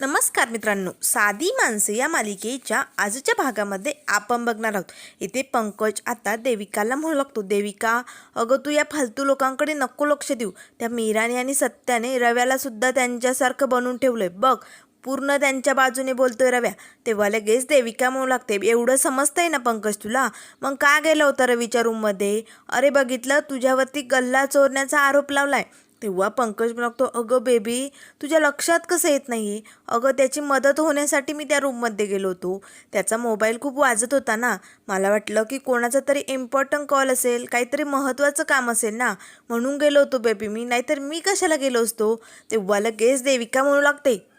नमस्कार मित्रांनो साधी माणसे या मालिकेच्या आजच्या भागामध्ये आपण बघणार आहोत. इथे पंकज आता देविकाला म्हणू लागतो. देविका अगं तू या फालतू लोकांकडे नको लक्ष देऊ. त्या मीराने आणि सत्याने रव्याला सुद्धा त्यांच्यासारखं बनवून ठेवलंय. बघ पूर्ण त्यांच्या बाजूने बोलतोय रव्या. तेव्हा लगेच देविका म्हणू लागते. एवढं समजतंय ना पंकज तुला? मग का गेला होता रवीच्या रूममध्ये अरे बघितलं तुझ्यावरती गल्ला चोरण्याचा आरोप लावलाय. तेव्हा पंकज म्हणतो अगं बेबी तुझ्या लक्षात कसं येत नाही? अगं त्याची मदत होण्यासाठी मी त्या रूममध्ये गेलो होतो. त्याचा मोबाईल खूप वाजत होता ना. मला वाटलं की कोणाचा तरी इम्पॉर्टंट कॉल असेल काहीतरी महत्त्वाचं काम असेल ना. म्हणून गेलो होतो बेबी मी. नाहीतर मी कशाला गेलो असतो? तेव्हा लगेच देविका म्हणू लागते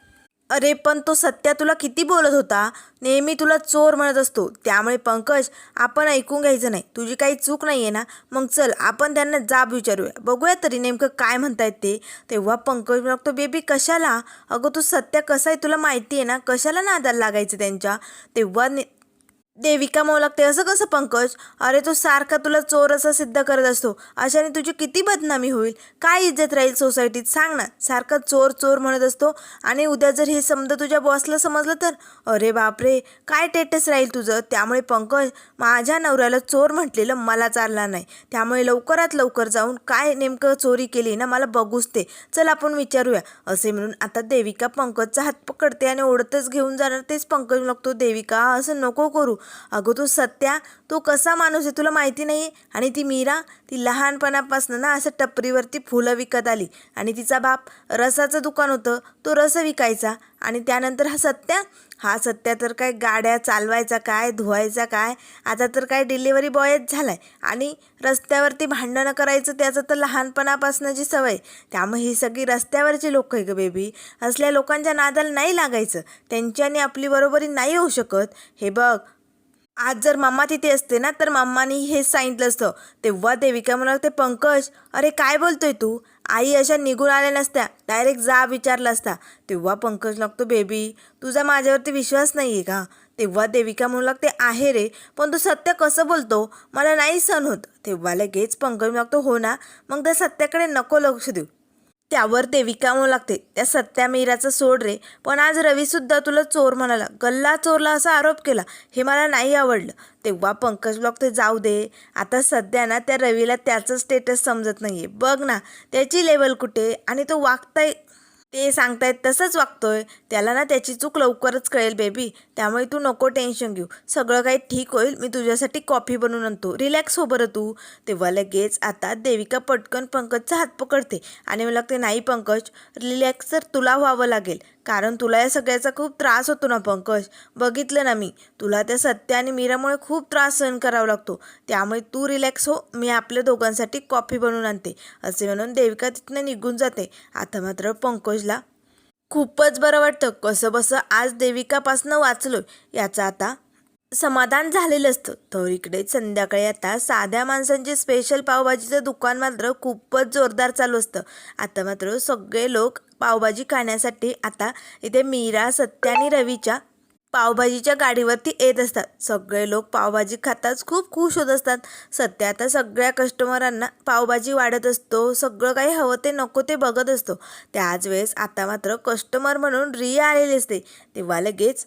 अरे पण तो सत्या तुला किती बोलत होता? नेहमी तुला चोर म्हणत असतो. त्यामुळे पंकज आपण ऐकून घ्यायचं नाही. तुझी काही चूक नाही आहे ना? मग चल आपण त्यांना जाब विचारूया. बघूया तरी नेमकं काय म्हणतायत ते. तेव्हा पंकज म्हणतो बेबी कशाला? अगं तू सत्या कसा आहे तुला माहिती आहे ना? कशाला नादाला लागायचं त्यांच्या? तेव्हा ने देविका म्हणू लागते. असं कसं पंकज? अरे तो सारखा तुला चोर असा सिद्ध करत असतो. अशाने तुझी किती बदनामी होईल? काय इज्जत राहील सोसायटीत सांग ना. सारखा चोर चोर म्हणत असतो. आणि उद्या जर हे समजा तुझ्या बॉसला समजलं तर? अरे बापरे! काय टेटस राहील तुझं? त्यामुळे पंकज माझ्या नवऱ्याला चोर म्हटलेलं मला चालणार नाही. त्यामुळे लवकरात लवकर जाऊन काय नेमकं चोरी केली ना मला बघूच ते चल आपण विचारूया. असे म्हणून आता देविका पंकजचा हात पकडते आणि ओढतच घेऊन जाणार. तेच पंकज लागतो देविका असं नको करू. अगं तू सत्या तो कसा माणूस आहे तुला माहिती नाही आणि ती मीरा ती लहानपणापासून ना असं टपरीवरती फुलं विकत आली. आणि तिचा बाप रसाचं दुकान होतं तो रस विकायचा. आणि त्यानंतर हा सत्या? हा सत्या तर काय गाड्या चालवायचा काय धुवायचा काय? आता तर काय डिलिव्हरी बॉयच झालाय. आणि रस्त्यावरती भांडणं करायचं त्याचं तर लहानपणापासूनची सवय. त्यामुळे ही सगळी रस्त्यावरची लोक आहे गं बेबी. असल्या लोकांच्या नादाला नाही लागायचं. त्यांच्याने आपली बरोबरी नाही होऊ शकत. हे बघ आज जर मम्मा तिथे असते ना तर मम्मानी हेच सांगितलं असतं. तेव्हा देविका मला ते पंकज अरे काय बोलतोय तू? आई अशा निघून आल्या नसत्या डायरेक्ट जा विचारला असता. तेव्हा पंकज लागतो बेबी तुझा माझ्यावरती विश्वास नाही आहे का? तेव्हा देविका म्हणू लागते आहे रे पण तू सत्य कसं बोलतो? मला नाही सण होत. तेव्हा लगेच पंकज लागतो हो ना मग त्या सत्याकडे नको लक्ष देऊ. त्यावर देविका म्हणू लागते. त्या सत्या मीराचं सोड रे. पण आज रवीसुद्धा तुला चोर म्हणाला. गल्ला चोरला असा आरोप केला. हे मला नाही आवडलं. तेव्हा पंकज ब्लॉक ते जाऊ दे. आता सध्या ना त्या रवीला त्याचं स्टेटस समजत नाही आहे बघ ना त्याची लेवल कुठे? आणि तो वागताय ते सांगतायत तसंच वागतोय. त्याला ना त्याची चूक लवकरच कळेल बेबी. त्यामुळे तू नको टेन्शन घेऊ. सगळं काही ठीक होईल. मी तुझ्यासाठी कॉफी बनवून आणतो. रिलॅक्स हो बरं तू. तेव्हा लगेच आता देविका पटकन पंकजचा हात पकडते. आणि मला लागते नाही पंकज रिलॅक्स तर तुला व्हावं लागेल. कारण तुला या सगळ्याचा खूप त्रास होतो ना पंकज. बघितलं ना मी. तुला त्या सत्य आणि मीरामुळे खूप त्रास सहन करावा लागतो. त्यामुळे तू रिलॅक्स हो. मी आपल्या दोघांसाठी कॉफी बनवून आणते. असे म्हणून देविका तिथनं निघून जाते. आता मात्र पंकजला खूपच बरं वाटतं. कसं बसं आज देविकापासनं वाचलो याचं आता समाधान झालेलं असतं. तर इकडे संध्याकाळी आता साध्या माणसांचे स्पेशल पावभाजीचं दुकान मात्र खूपच जोरदार चालू असतं. आता मात्र सगळे लोक पावभाजी खाण्यासाठी आता इथे मीरा सत्य आणि रवीच्या पावभाजीच्या गाडीवरती येत असतात. सगळे लोक पावभाजी खाताच खूप खुश होत असतात. सत्य आता सगळ्या कस्टमरांना पावभाजी वाढत असतो. सगळं काही हवं ते नको ते बघत असतो. त्याच वेळेस आता मात्र कस्टमर म्हणून रिया आलेली असते. तेव्हा लगेच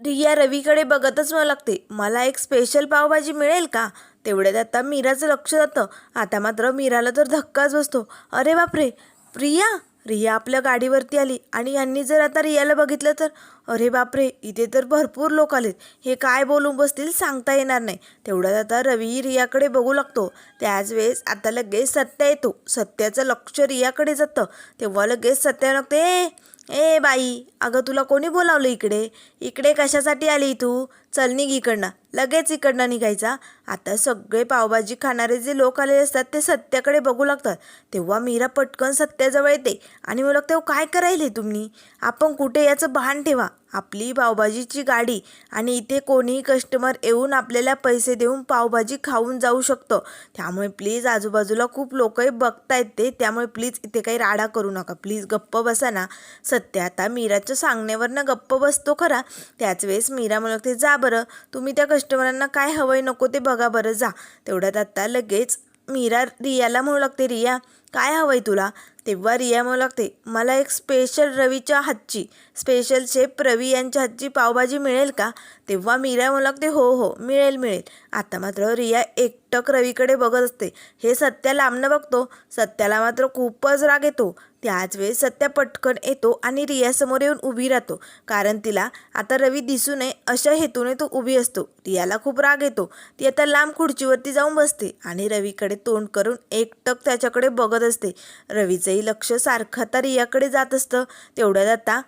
रिया रवीकडे बघतच मला लागते मला एक स्पेशल पावभाजी मिळेल का? तेवढ्यात आता मीराचं लक्ष जातं. आता मात्र मीराला तर धक्काच बसतो. अरे बापरे! प्रिया रिया आपल्या गाडीवरती आली आणि यांनी जर आता रियाला बघितलं तर अरे बापरे इथे तर भरपूर लोक आलेत. हे काय बोलून बसतील सांगता येणार नाही. तेवढ्यात आता रवी रियाकडे बघू लागतो. त्याच वेळेस आता लगेच सत्या येतो. सत्याचं लक्ष रियाकडे जातं. तेव्हा लगेच सत्या लागते ए बाई अगं तुला कोणी बोलावलं इकडे? इकडे कशासाठी आली तू? चल निघ इकडनं. लगेच इकडनं निघायचा. आता सगळे पावभाजी खाणारे जे लोक आलेले असतात ते सत्याकडे बघू लागतात. तेव्हा मीरा पटकन सत्याजवळ येते आणि मला तेव्हा काय करायले तुम्ही? आपण कुठे? याचं भान ठेवा. आपली पावभाजीची गाडी आणि इथे कोणीही कस्टमर येऊन आपल्याला पैसे देऊन पावभाजी खाऊन जाऊ शकतो. त्यामुळे प्लीज आजूबाजूला खूप लोकही बघतायत ते. त्यामुळे प्लीज इथे काही राडा करू नका. प्लीज गप्प बसा ना. सत्य आता मीराच्या सांगण्यावरनं गप्प बसतो खरा. त्याच वेळेस मीरा म्हणते जा बरं. तुम्ही त्या कस्टमरांना काय हवंय नको ते बघा बरं. जा. तेवढ्यात आत्ता लगेच मीरा रियाला म्हणू लागते रिया काय हवं आहे तुला? तेव्हा रिया म्हणू लागते मला एक स्पेशल रवीच्या हातची स्पेशल शेफ रवी यांच्या हातची पावभाजी मिळेल का? तेव्हा मीरा म्हणू लागते हो हो मिळेल मिळेल. आता मात्र रिया एकटक रवीकडे बघत असते. हे सत्या लांबनं बघतो. सत्याला मात्र खूपच राग येतो. त्याच वेळेस सत्या पटकन येतो आणि रियासमोर येऊन उभी राहतो. कारण तिला आता रवी दिसू नये अशा हेतूने तो उभी असतो. रियाला खूप राग येतो. ती आता लांब खुर्चीवरती जाऊन बसते आणि रवीकडे तोंड करून एकटक त्याच्याकडे बघत असते. रवीचंही लक्ष सारखं तर रियाकडे जात असतं. तेवढ्यात आता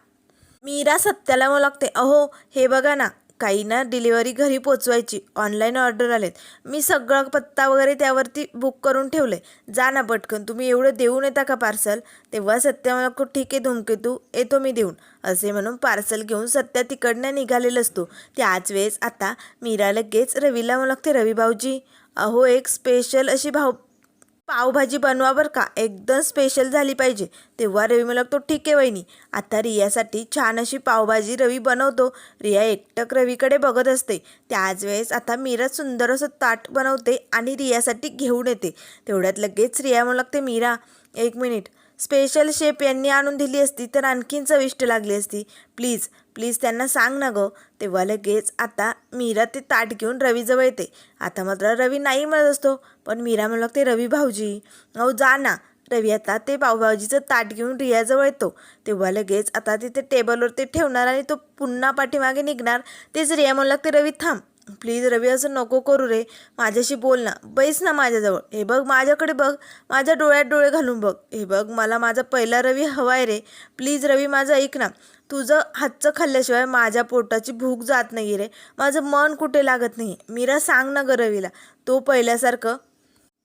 मीरा सत्याला मग लागते. अहो हे बघा ना काही ना डिलिव्हरी घरी पोचवायची. ऑनलाईन ऑर्डर आलेत. मी सगळा पत्ता वगैरे त्यावरती बुक करून ठेवले जा ना पटकन. तुम्ही एवढं देऊन येता का पार्सल? तेव्हा सत्या मला खूप ठीक आहे धुमकेतू येतो मी देऊन. असे म्हणून पार्सल घेऊन सत्या तिकडनं निघालेला असतो. त्याच वेळेस आता मीरा लगेच रवीला मला लागते. रवी भाऊजी अहो एक स्पेशल अशी भाऊ पावभाजी बनवा बरं का. एकदम स्पेशल झाली पाहिजे. तेव्हा रवी मला तो ठीक आहे वहिनी. आता रियासाठी छान अशी पावभाजी रवी बनवतो. रिया एकटक रवीकडे बघत असते. त्याच वेळेस आता मीरा सुंदर असं ताट बनवते आणि रियासाठी घेऊन येते. तेवढ्यात लगेच रिया म्हणू लागते मीरा एक मिनिट स्पेशल शेप यांनी आणून दिली असती तर आणखीन चविष्ट लागली असती. प्लीज प्लीज त्यांना सांग ना गं. तेव्हा लगेच आता मीरा ते ताट घेऊन रवीजवळ येते. आता मात्र रवी नाही म्हणत असतो पण मीरा म्हणू लागते रवी भाऊजी. अहो जा ना. रवी आता ते पावभाजीचं ताट घेऊन रियाजवळ येतो. तेव्हा लगेच आता तिथे टेबलवर ते ठेवणार आणि तो पुन्हा पाठीमागे निघणार. तेच रिया म्हणू लागते रवी थांब. प्लीज रवी असं नको करू रे. माझ्याशी बोल ना. बैस ना माझ्याजवळ. हे बघ माझ्याकडे बघ. माझ्या डोळ्यात डोळे घालून बघ. हे बघ मला माझा पहिला रवी हवाय रे. प्लीज रवी माझं ऐक ना. तुझं हातचं खाल्ल्याशिवाय माझ्या पोटाची भूक जात नाही रे. माझं मन कुठे लागत नाही मीरा सांग ना ग रवीला. तो पहिल्यासारखं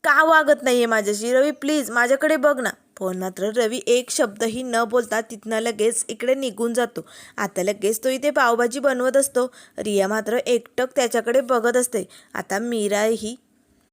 का वागत नाही आहे माझ्याशी? रवी प्लीज माझ्याकडे बघ ना. पण मात्र रवी एक शब्दही न बोलता तिथनं लगेच इकडे निघून जातो. आता लगेच तो इथे पावभाजी बनवत असतो. रिया मात्र एकटक त्याच्याकडे बघत असते. आता मीराही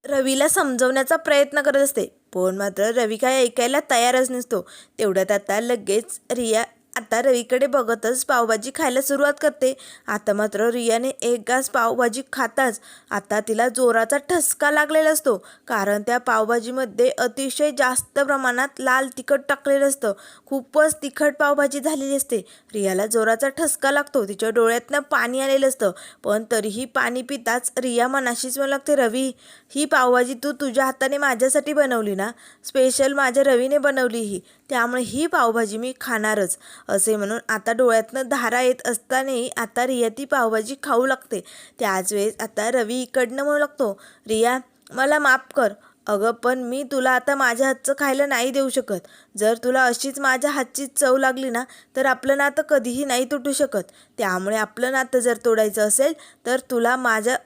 रवीला समजवण्याचा प्रयत्न करत असते. पण मात्र रवी काय ऐकायला तयारच नसतो. तेवढ्यात आता लगेच रिया आता रवीकडे बघतच पावभाजी खायला सुरुवात करते. आता मात्र रियाने एक घास पावभाजी खाताच. आता तिला जोराचा ठसका लागलेला असतो. कारण त्या पावभाजीमध्ये अतिशय जास्त प्रमाणात लाल तिखट टाकलेलं असतं. खूपच तिखट पावभाजी झालेली असते. रियाला जोराचा ठसका लागतो. तिच्या डोळ्यातनं पाणी आलेलं असतं. पण तरीही पाणी पिताच रिया मनाशीच मला लागते रवी ही पावभाजी तू तुझ्या हाताने माझ्यासाठी बनवली ना? स्पेशल माझ्या रवीने बनवली ही. त्यामुळे ही पावभाजी मी खाणारच. असे म्हणून आता डोळ्यातनं धारा येत असतानाही आता रिया ती पावभाजी खाऊ लागते. त्याच वेळेस आता रवी इकडनं म्हणू लागतो रिया मला माफ कर. अगं पण मी तुला आता माझ्या हातचं खायला नाही देऊ शकत. जर तुला अशीच माझ्या हातची चव लागली ना तर आपलं नातं कधीही नाही तुटू शकत. त्यामुळे आपलं नातं जर तोडायचं असेल तर तुला माझ्या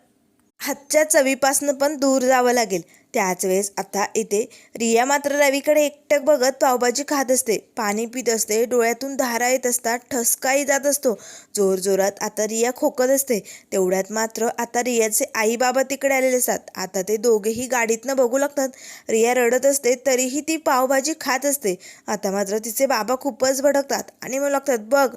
हातच्या चवीपासनं पण दूर जावं लागेल. त्याच वेळेस आता इथे रिया मात्र रवीकडे एकटक बघत पावभाजी खात असते. पाणी पित असते डोळ्यातून धारा येत असतात ठसकाही जात असतो. जोरजोरात आता रिया खोकत असते. तेवढ्यात मात्र आता रियाचे आई बाबा तिकडे आलेले असतात. आता ते दोघेही गाडीतनं बघू लागतात. रिया रडत असते तरीही ती पावभाजी खात असते. आता मात्र तिचे बाबा खूपच भडकतात आणि मग लागतात बघ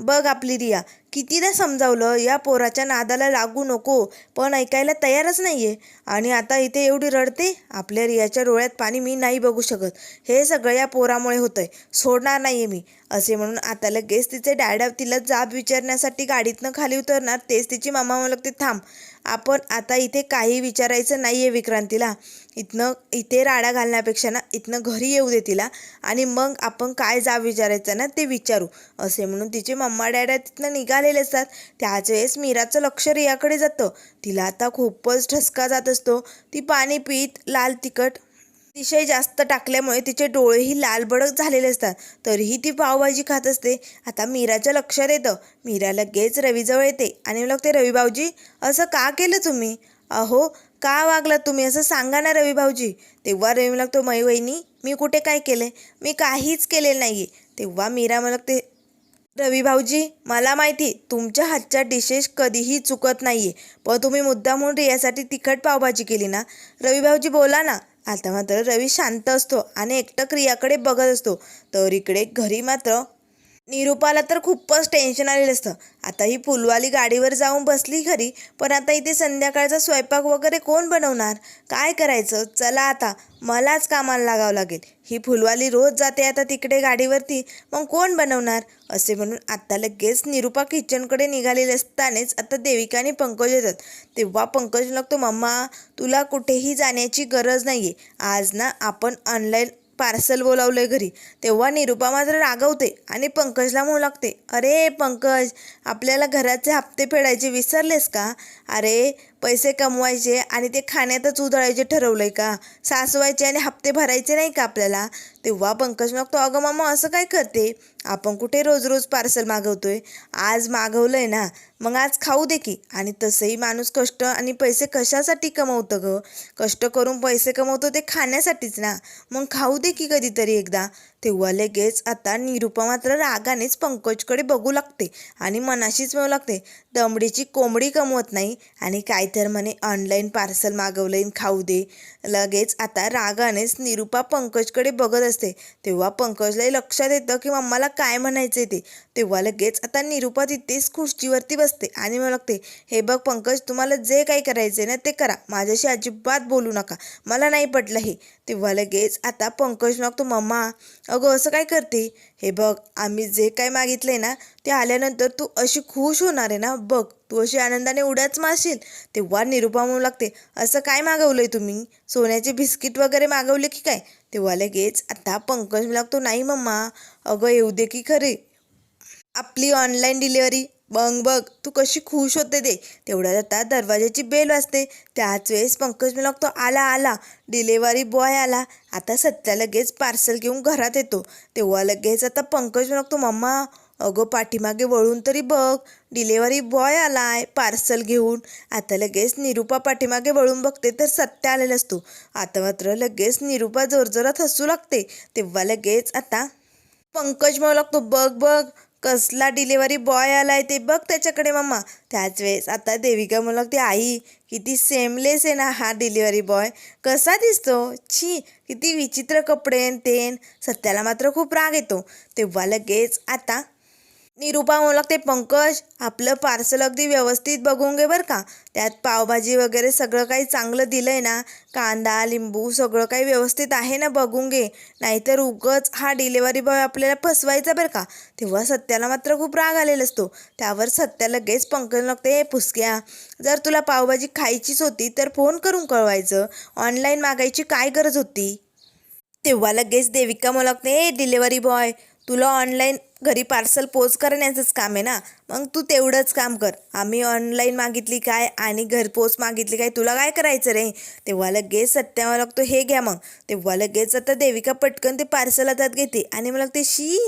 बघ आपली रिया कितीदा समजावलं या पोराच्या नादाला लागू नको पण ऐकायला तयारच नाही आहे आणि आता इथे एवढी रडते? आपल्या रियाच्या डोळ्यात पाणी मी नाही बघू शकत. हे सगळं या पोरामुळे होतंय. सोडणार नाही आहे मी. असे म्हणून आता लगेच तिचे डॅडा तिला जाब विचारण्यासाठी गाडीतनं खाली उतरणार तेच तिची मामा म्हणू लागते थांब. आपण आता इथे काही विचारायचं नाही आहे विक्रांतीला. इथनं इथे राडा घालण्यापेक्षा ना इथनं घरी येऊ दे तिला आणि मग आपण काय जा विचारायचं ना ते विचारू. असे म्हणून तिचे मम्मा डॅडा तिथनं निघालेले असतात. त्याच वेळेस मीराचं लक्ष रियाकडे जातं. तिला आता खूपच ठसका जात असतो. ती पाणी पीत लाल तिखट अतिशय जास्त टाकल्यामुळे तिचे डोळेही लालबडक झालेले असतात. तरीही ती पावभाजी खात असते. आता मीराच्या लक्षात येतं मीरा लगेच रवीजवळ येते आणि लागते रवी भाऊजी असं का केलं तुम्ही? अहो का वागला तुम्ही असं सांगा ना रवी भाऊजी. तेव्हा रवी लागतो मई वहिनी मी कुठे काय केले मी काहीच केलेलं नाही आहे तेव्हा मीरा मला ते रवी भाऊजी मला माहिती तुमच्या हातच्या डिशेस कधीही चुकत नाही आहे पण तुम्ही मुद्दा म्हणून रियासाठी तिखट पावभाजी केली ना. रवी भाऊजी बोला ना. आता मात्र रवी शांत असतो आणि एकटक रियाकडे बघत असतो. तर इकडे घरी मात्र निरूपाला तर खूपच टेन्शन आलेलं असतं. आता ही फुलवाली गाडीवर जाऊन बसली खरी पण आता इथे संध्याकाळचा स्वयंपाक वगैरे कोण बनवणार? काय करायचं? चला आता मलाच कामाला लागावं लागेल. ही फुलवाली रोज जाते आता तिकडे गाडीवरती मग कोण बनवणार? असे म्हणून आता लगेच निरूपा किचनकडे निघालेले असतानेच आता देविका आणि पंकज येतात. तेव्हा पंकज लागतो मम्मा तुला कुठेही जाण्याची गरज नाही आहे आज ना आपण ऑनलाईन पार्सल बोलावलं घरी तेव्हा निरुपा मात्र रागवते आणि पंकजला म्हणू लागते अरे पंकज आपल्याला घराचे हप्ते फेडायचे विसरलेस का? अरे पैसे कमवायचे आणि ते खाण्यातच उधळायचे ठरवलं आहे का? सासवायचे आणि हप्ते भरायचे नाही का आपल्याला? तेव्हा पंकज मागतो अगं मामा असं काय करते? आपण कुठे रोज रोज पार्सल मागवतोय? आज मागवलं आहे ना. मग आज खाऊ दे की. आणि तसंही माणूस कष्ट आणि पैसे कशासाठी कमवतं गं? कष्ट करून पैसे कमवतो ते खाण्यासाठीच ना. मग खाऊ दे की कधीतरी एकदा. तेव्हा लगेच आता निरुपा मात्र रागानेच पंकजकडे बघू लागते आणि मनाशीच मिळू लागते दमडीची कोंबडी कमवत नाही आणि काय तर म्हणे ऑनलाईन पार्सल मागवलं खाऊ दे. लगेच आता रागानेच निरुपा पंकजकडे बघत असते. तेव्हा पंकजलाही लक्षात येतं की मम्माला काय म्हणायचं ते. तेव्हा लगेच आता निरुपा तिथेच खुर्चीवरती बसते आणि म्हणू लागते हे बघ पंकज तुम्हाला जे काही करायचं ना ते करा. माझ्याशी अजिबात बोलू नका. मला नाही पटलं हे. तेव्हा लगेच आता पंकज मागतो मम्मा अगं असं काय करते? हे बघ आम्ही जे काय मागितलंय ना ते आल्यानंतर तू अशी खुश होणार आहे ना? बघ तू अशी आनंदाने उड्याच मारशील. तेव्हा निरुपा म्हणू लागते असं काय मागवलंय तुम्ही? सोन्याचे बिस्किट वगैरे मागवले की काय? तेव्हा लगेच आता पंकज लागतो नाही मम्मा. अगं येऊ दे की खरे. आपली ऑनलाईन डिलिव्हरी बघ बघ तू कशी खुश होते ते तेवढ्यात आता दरवाजाची बेल वाजते. त्याच वेळेस पंकज मला तो आला आला. डिलेवरी बॉय आला. आता सत्या लगेच पार्सल घेऊन घरात येतो. तेव्हा लगेच आता पंकज मी लागतो मम्मा अगं पाठीमागे वळून तरी बघ. डिलेवरी बॉय आलाय पार्सल घेऊन. आता लगेच निरूपा पाठीमागे वळून बघते तर सत्य आलेला असतो. आता मात्र लगेच निरूपा जोरजोरात हसू लागते. तेव्हा लगेच आता पंकज म्हणू लागतो बघ बघ. कसला डिलेवरी बॉय आलाय ते बघ त्याच्याकडे मम्मा त्याच वेळेस आता देविका म्हणू ती आई किती सेमलेस आहे ना हा डिलिव्हरी बॉय. कसा दिसतो? छी किती विचित्र कपडे तेन. सत्याला मात्र खूप राग येतो. तेव्हा लगेच आता निरूपा ओळखते पंकज आपलं पार्सल अगदी व्यवस्थित बघून घे बरं का. त्यात पावभाजी वगैरे सगळं काही चांगलं दिलं आहे ना. कांदा लिंबू सगळं काही व्यवस्थित आहे ना बघून घे. नाहीतर उगच हा डिलेवरी बॉय आपल्याला फसवायचा बरं का. तेव्हा सत्याला मात्र खूप राग आलेला असतो. त्यावर सत्या लगेच पंकज लागते हे पुसक्या जर तुला पावभाजी खायचीच होती तर फोन करून कळवायचं. ऑनलाईन मागायची काय गरज होती? तेव्हा लगेच देविका मला लागते डिलेवरी बॉय तुला ऑनलाईन घरी पार्सल पोच करण्याचंच काम आहे ना? मग तू तेवढंच काम कर. आम्ही ऑनलाईन मागितली काय आणि घरपोच मागितली काय तुला काय करायचं रे? तेव्हा लगेच सत्या लागतो हे घ्या मग. तेव्हा लगेच आता देविका पटकन ते पार्सल हातात घेते आणि मला लागते शी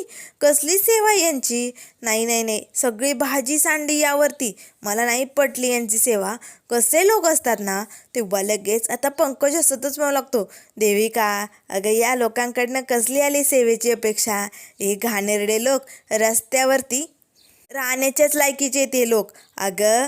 कसली सेवा आहे यांची? नाही नाही नाही. सगळी भाजी सांडी यावरती. मला नाही पटली यांची सेवा. कसे लोक असतात ना? तेव्हा लगेच आता पंकज असतच म्हणू लागतो देविका अगं या लोकांकडनं कसली आली सेवेची अपेक्षा? हे घाणेरडे लोक रस्त्यावरती राहण्याच्याच लायकीचे ते लोक. अगं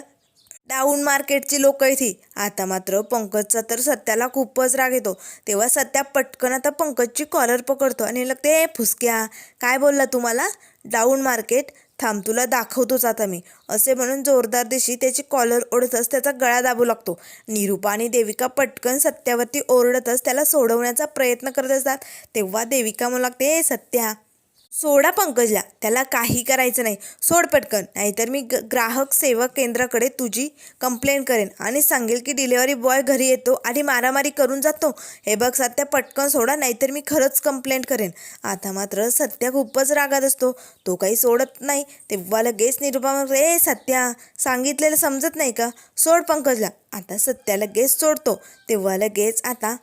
डाऊन मार्केटची लोक ती आता मात्र पंकजचा तर सत्याला खूपच राग येतो. तेव्हा सत्या पटकन आता पंकजची कॉलर पकडतो आणि लगते "ए, फुसक्या काय बोलला तुम्हाला डाऊन मार्केट? थांब तुला दाखवतोच आता मी. असे म्हणून जोरदार दिशी त्याची कॉलर ओढतच त्याचा गळा दाबू लागतो. निरूपा आणि देविका पटकन सत्यावरती ओरडतच त्याला सोडवण्याचा प्रयत्न करत असतात. तेव्हा देविका म्हणू लागते "ए, सत्या सोडा पंकजला. त्याला काही करायचं नाही. सोड पटकन. नाहीतर मी ग ग्राहक सेवा केंद्राकडे तुझी कंप्लेंट करेन. आणि सांगेल की डिलेवरी बॉय घरी येतो. आणि मारामारी करून जातो. हे बघ सत्या पटकन सोडा. नाहीतर मी खरंच कंप्लेंट करेन. आता मात्र सत्या खूपच रागात असतो. तो काही सोडत नाही. तेव्हा लगेच निरूपा म्हणते, ए सत्या सांगितलेलं समजत नाही का? सोड पंकजला. आता सत्या लगेच सोडतो. तेव्हा लगेच आता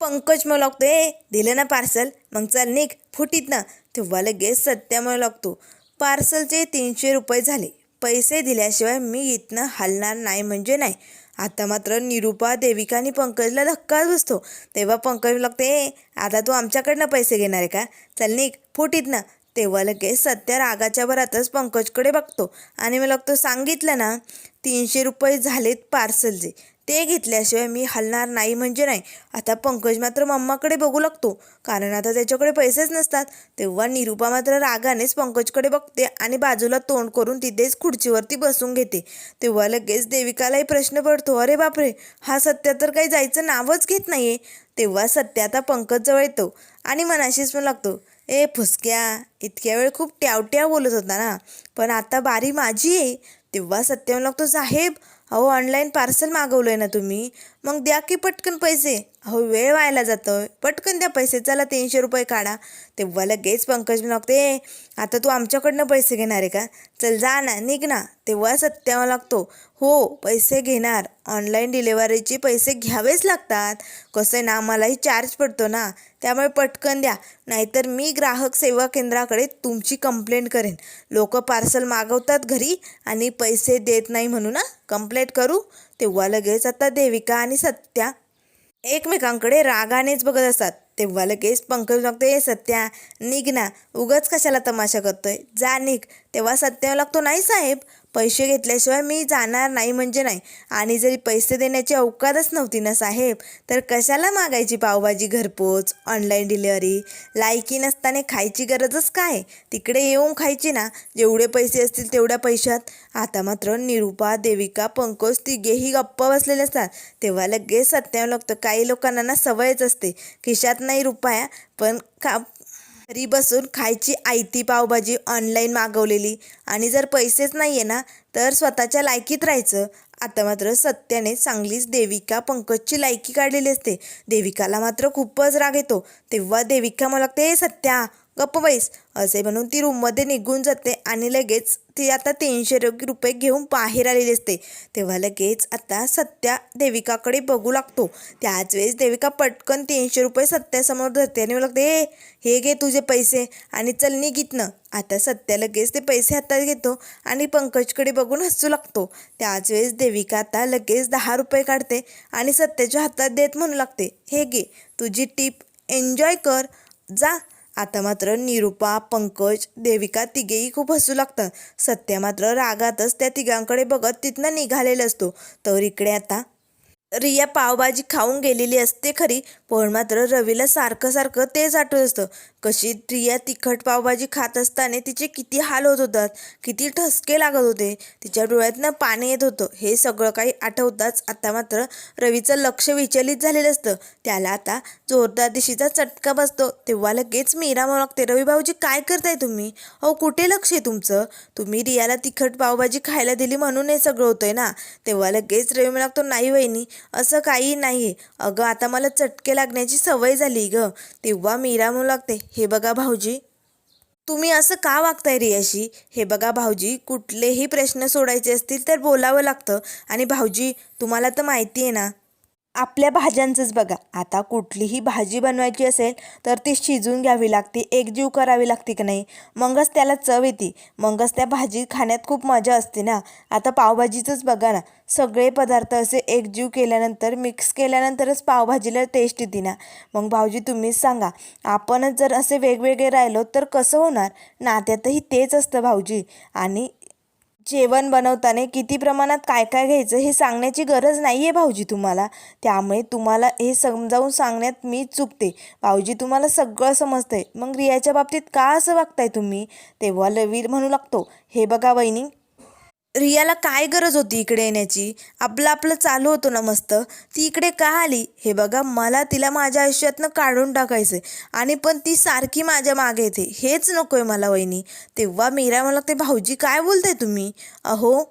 पंकज मग लागतो ए दिलं ना पार्सल मग चल निघ. फुटीत ना. तेव्हा लगेच सत्या म्हणू लागतो. पार्सलचे तीनशे रुपये झाले. पैसे दिल्याशिवाय मी इथनं हलणार नाही म्हणजे नाही. आता मात्र निरूपा देविका आणि पंकजला धक्काच बसतो. तेव्हा पंकज लागते ए आता तू आमच्याकडनं पैसे घेणार आहे का? चल निक फुटीत ना तेव्हा लगेच सत्या रागाच्या भरातच पंकजकडे बघतो. आणि मी लागतो सांगितलं ना तीनशे रुपये झालेत पार्सलचे. ते घेतल्याशिवाय मी हलणार नाही म्हणजे नाही. आता पंकज मात्र मम्माकडे बघू लागतो. कारण आता त्याच्याकडे पैसेच नसतात. तेव्हा निरुपा मात्र रागानेच पंकजकडे बघते आणि बाजूला तोंड करून तिथेच खुर्चीवरती बसून घेते. तेव्हा लगेच देविकालाही प्रश्न पडतो अरे बापरे हा सत्य तर काही जायचं नावच घेत नाहीये. तेव्हा सत्य आता पंकजजवळ येतो आणि मनाशीच पण लागतो ए फुसक्या इतक्या वेळ खूप ट्यावट्याव बोलत होता ना. पण आता बारी माझी आहे. तेव्हा सत्य म्हणू लागतो साहेब अहो ऑनलाईन पार्सल मागवलं आहे ना तुम्ही. मग द्या की पटकन पैसे. अहो वेळ व्हायला जातोय पटकन द्या पैसे चला तीनशे रुपये काढा. तेव्हा लगेच पंकज लागते आता तू आमच्याकडनं पैसे घेणार आहे का? चल जा ना निघ ना. तेव्हा सत्यावा लागतो हो पैसे घेणार. ऑनलाईन डिलेवरीचे पैसे घ्यावेच लागतात. कसं आहे ना आम्हालाही चार्ज पडतो ना. त्यामुळे पटकन द्या. नाहीतर मी ग्राहक सेवा केंद्राकडे तुमची कंप्लेंट करेन. लोक पार्सल मागवतात घरी आणि पैसे देत नाही म्हणून ना कंप्लेंट करू. तेव्हा लगेच आता देविका आणि सत्या एकमेकांकडे रागानेच बघत असतात. तेव्हा लगेच पंकज लागतो ए सत्या निघ ना उगाच कशाला तमाशा करतोय? जा निघ. तेव्हा सत्या लागतो नाही साहेब पैसे घेतल्याशिवाय मी जाणार नाही म्हणजे नाही. आणि जरी पैसे देण्याची अवकातच नव्हती ना साहेब तर कशाला मागायची पावभाजी घरपोच ऑनलाईन डिलिव्हरी लायकी नसताना खायची गरजच काय? तिकडे येऊन खायची ना. जेवढे पैसे असतील तेवढ्या पैशात. आता मात्र निरुपा देविका पंकज तिघेही गप्प बसलेले असतात. तेव्हा लगेच सत्यावं लागतं. काही लोकांना ना सवयच असते. खिशात नाही रुपया पण का घरी बसून खायची आयती पावभाजी ऑनलाईन मागवलेली. आणि जर पैसेच नाही आहे ना तर स्वतःच्या लायकीत राहायचं. आता मात्र सत्याने चांगलीच देविका पंकजची लायकी काढलेली असते. देविकाला मात्र खूपच राग येतो. तेव्हा देविका मला लागते सत्या गप्प बैस असे म्हणून ती रूममध्ये निघून जाते आणि लगेच ती आता तीनशे रुपये घेऊन बाहेर आलेली असते. तेव्हा लगेच आता सत्या देविकाकडे बघू लागतो. त्याच वेळेस देविका पटकन तीनशे रुपये सत्यासमोर धरते आणि लागते ए हे घे तुझे पैसे आणि चल निघितनं आता सत्या लगेच ते पैसे हातात घेतो आणि पंकजकडे बघून हसू लागतो. त्याच वेळेस देविका आता लगेच दहा रुपये काढते आणि सत्याच्या हातात देत म्हणू लागते हे घे तुझी टीप एन्जॉय कर जा. आता मात्र निरुपा पंकज देविका तिघेही खूप हसू लागतात. सत्या मात्र रागातच त्या तिघांकडे बघत तिथनं निघालेला असतो. तर इकडे आता रिया पावभाजी खाऊन गेलेली असते खरी पण मात्र रवीला सारखं सारखं तेच आठवत असतं. कशी रिया तिखट पावभाजी खात असताना तिचे किती हाल होत होतात किती ठसके लागत होते तिच्या डोळ्यातनं पाणी येत होतं. हे सगळं काही आठवताच आता मात्र रवीचं लक्ष विचलित झालेलं असतं. त्याला आता जोरदार दिशीचा चटका बसतो. तेव्हा लगेच मीरा म्हणू लागते रवी भाऊजी काय करताय तुम्ही? अहो कुठे लक्ष आहे तुमचं? तुम्ही रियाला तिखट पावभाजी खायला दिली म्हणून हे सगळं होतंय ना? तेव्हा लगेच रवी म्हणू लागतो नाही वहिनी असं काही नाही. अगं आता मला चटके लागण्याची सवय झाली ग. तेव्हा मीरा म्हणू लागते हे बघा भाऊजी. तुम्ही असं का वागताय रियाशी हे बघा भाऊजी कुठलेही प्रश्न सोडायचे असतील तर बोलावं लागतं. आणि भाऊजी तुम्हाला तर माहिती आहे ना आपल्या भाज्यांचंच बघा. आता कुठलीही भाजी बनवायची असेल तर ती शिजून घ्यावी लागते एकजीव करावी लागते की नाही? मगच त्याला चव येते. मगच त्या भाजी खाण्यात खूप मजा असते ना? आता पावभाजीचंच बघा ना. सगळे पदार्थ असे एकजीव केल्यानंतर मिक्स केल्यानंतरच पावभाजीला टेस्ट येते ना? मग भाऊजी तुम्हीच सांगा. आपणच जर असे वेगवेगळे राहिलो तर कसं होणार? नात्यातही तेच असतं भाऊजी. आणि जेवण बनवताना किती प्रमाणात काय काय घ्यायचं हे सांगण्याची गरज नाही आहे भाऊजी तुम्हाला. त्यामुळे तुम्हाला हे समजावून सांगण्यात मी चुकते. भाऊजी तुम्हाला सगळं समजतंय. मग रियाच्या बाबतीत का असं वागताय तुम्ही? तेव्हा लवीर म्हणू लागतो हे बघा वहिनी रियाला काय गरज होती इकडे येण्याची? आपलं आपलं चालू होतो ना मस्त. ती इकडे का आली? हे बघा मला तिला माझ्या आयुष्यातनं काढून टाकायचं आणि पण ती सारखी माझ्या मागे येते. हेच नको आहे मला वहिनी. तेव्हा मीरा मला ते भाऊजी काय बोलताय तुम्ही? अहो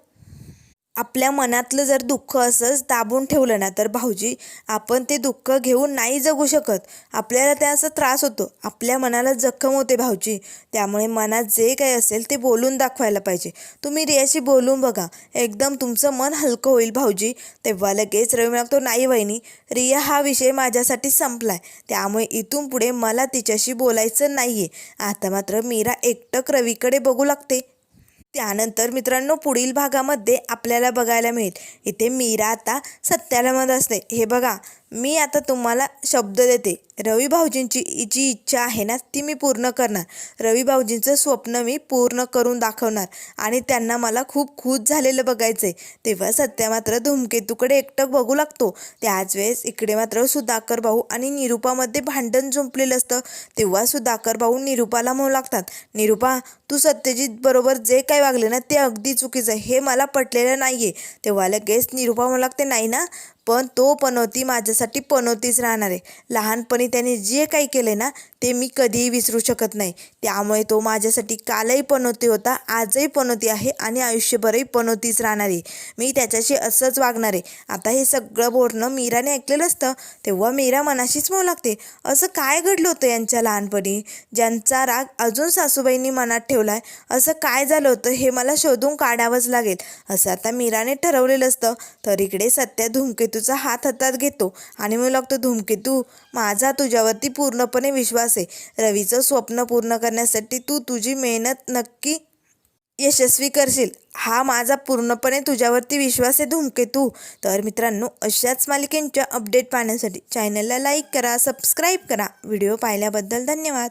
आपल्या मनातलं जर दुःख असंच दाबून ठेवलं ना तर भाऊजी आपण ते दुःख घेऊन नाही जगू शकत. आपल्याला त्याचा त्रास होतो. आपल्या मनाला जखम होते भाऊजी. त्यामुळे मनात जे काही असेल ते बोलून दाखवायला पाहिजे. तुम्ही रियाशी बोलून बघा. एकदम तुमचं मन हलकं होईल भाऊजी. तेव्हा लगेच रवी म्हणतो नाही वहिनी. रिया हा विषय माझ्यासाठी संपलाय. त्यामुळे इथून पुढे मला तिच्याशी बोलायचं नाही आहे आता मात्र मीरा एकटक रवीकडे बघू लागते. त्यानंतर मित्रांनो पुढील भागामध्ये आपल्याला बघायला मिळेल. इथे मीरा आता सत्याला मत असते. हे बघा मी आता तुम्हाला शब्द देते. रवी भाऊजींची जी इच्छा आहे ना ती मी पूर्ण करणार. रवी भाऊजींचं स्वप्न मी पूर्ण करून दाखवणार. आणि त्यांना मला खूप खुश झालेलं बघायचं आहे तेव्हा सत्या मात्र धूमकेतूकडे एकटक बघू लागतो. त्याच वेळेस इकडे मात्र सुधाकर भाऊ आणि निरुपामध्ये भांडण जुंपलेलं असतं. तेव्हा सुधाकर भाऊ निरुपाला म्हणू लागतात निरुपा तू सत्यजित बरोबर जे काही वागले ना ते अगदी चुकीचं आहे. हे मला पटलेलं नाही आहे तेव्हा लगेच निरुपा म्हणू लागते नाही ना पण तो पनवती माझ्यासाठी पनवतीच राहणार आहे. लहानपणी त्याने जे काही केले ना ते मी कधीही विसरू शकत नाही. त्यामुळे तो माझ्यासाठी कालही पनोती होता आजही पनोती आहे आणि आयुष्यभरही पनवतीच राहणार आहे. मी त्याच्याशी असंच वागणार आहे. आता हे सगळं बोलणं मीराने ऐकलेलं असतं तेव्हा मीरा मनाशीच म्हणू लागते असं काय घडलं होतं यांच्या लहानपणी? ज्यांचा राग अजून सासूबाईंनी मनात ठेवला आहे असं काय झालं होतं हे मला शोधून काढावंच लागेल. असं आता मीराने ठरवलेलं असतं. तर इकडे सत्या धूमकेतूचा हात हातात घेतो आणि मी लागतो धूमकेतू माझा तुझ्यावरती पूर्णपणे विश्वास आहे. रवीचं स्वप्न पूर्ण करण्यासाठी तू तुझी मेहनत नक्की यशस्वी करशील. हा माझा पूर्णपणे तुझ्यावरती विश्वास आहे धूमकेतू तर मित्रांनो अशाच मालिकेंच्या अपडेट पाहण्यासाठी चॅनलला लाईक करा सबस्क्राईब करा. व्हिडिओ पाहिल्याबद्दल धन्यवाद.